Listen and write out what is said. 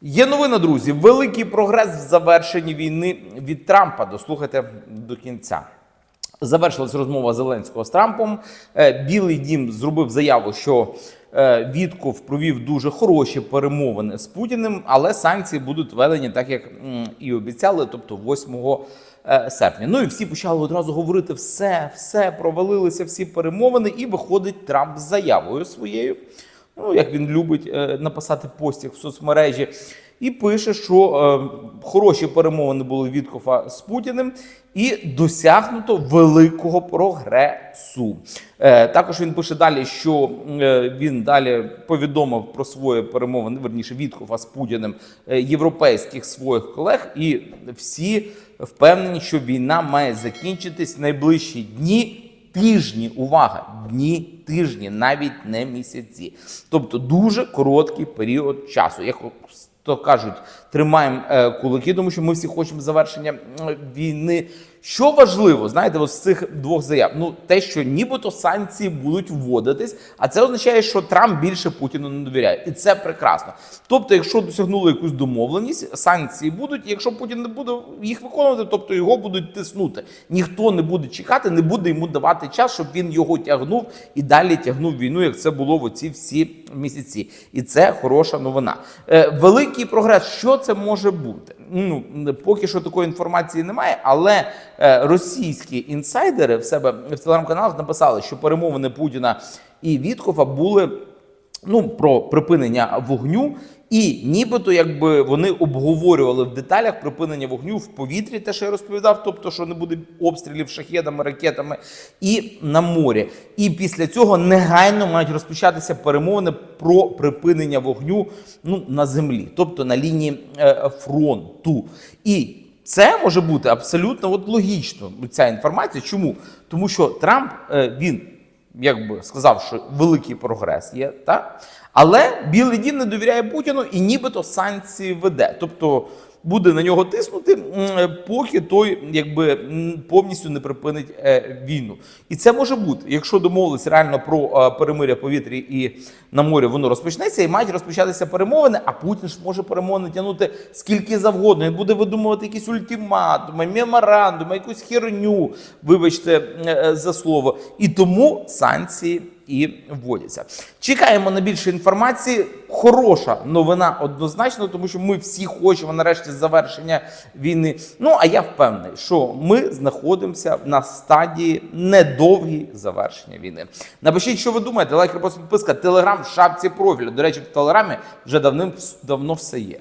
Є новина, друзі. Великий прогрес в завершенні війни від Трампа. Дослухайте до кінця. Завершилась розмова Зеленського з Трампом. Е, Білий дім зробив заяву, що е, Вітков провів дуже хороші перемовини з Путіним, але санкції будуть введені так, як і обіцяли, тобто 8 е, серпня. Ну і всі почали одразу говорити: все, все, провалилися всі перемовини, і виходить Трамп з заявою своєю. Ну, як він любить е, написати постів в соцмережі, і пише, що е, хороші перемовини були Віткофа з Путіним, і досягнуто великого прогресу. Е, також він пише далі, що він далі повідомив про свої перемовини, верніше Віткофа з Путіним європейських своїх колег, і всі впевнені, що війна має закінчитись найближчі дні тижні, увага, дні, тижні, навіть не місяці. Тобто дуже короткий період часу. Як то кажуть, тримаємо е, кулаки, тому що ми всі хочемо завершення війни. Що важливо, знаєте, ось з цих двох заяв? Ну, те, що нібито санкції будуть вводитись, а це означає, що Трамп більше Путіну не довіряє, і це прекрасно. Тобто, якщо досягнули якусь домовленість, санкції будуть. і Якщо Путін не буде їх виконувати, тобто його будуть тиснути. Ніхто не буде чекати, не буде йому давати час, щоб він його тягнув і далі тягнув війну, як це було в оці всі місяці. І це хороша новина. Е, великий прогрес. Що це може бути? Ну поки що такої інформації немає, але російські інсайдери в себе в телеграм-каналах написали, що перемовини Путіна і Віткофа були ну про припинення вогню. І нібито якби вони обговорювали в деталях припинення вогню в повітрі, те, що я розповідав, тобто, що не буде обстрілів шахедами, ракетами, і на морі. І після цього негайно мають розпочатися перемовини про припинення вогню ну, на землі, тобто на лінії е, фронту. І це може бути абсолютно от логічно. Ця інформація. Чому? Тому що Трамп е, він якби сказав, що великий прогрес є, так? Але Білий Дім не довіряє Путіну і нібито санкції веде. Тобто буде на нього тиснути, поки той якби повністю не припинить е, війну. І це може бути, якщо домовились реально про е, перемиря повітрі і на морі, воно розпочнеться і мають розпочатися перемовини. А Путін ж може перемовини тягнути скільки завгодно. Він буде видумувати якісь ультиматуми, меморандуми, якусь херню, вибачте е, за слово. І тому санкції і вводяться. Чекаємо на більше інформації. Хороша новина однозначно, тому що ми всі хочемо нарешті завершення війни. Ну а я впевнений, що ми знаходимося на стадії недовгій завершення війни. Напишіть, що ви думаєте. Лайк, репост, підписка, телеграм в шапці профілю. До речі, в телеграмі вже давним давно все є.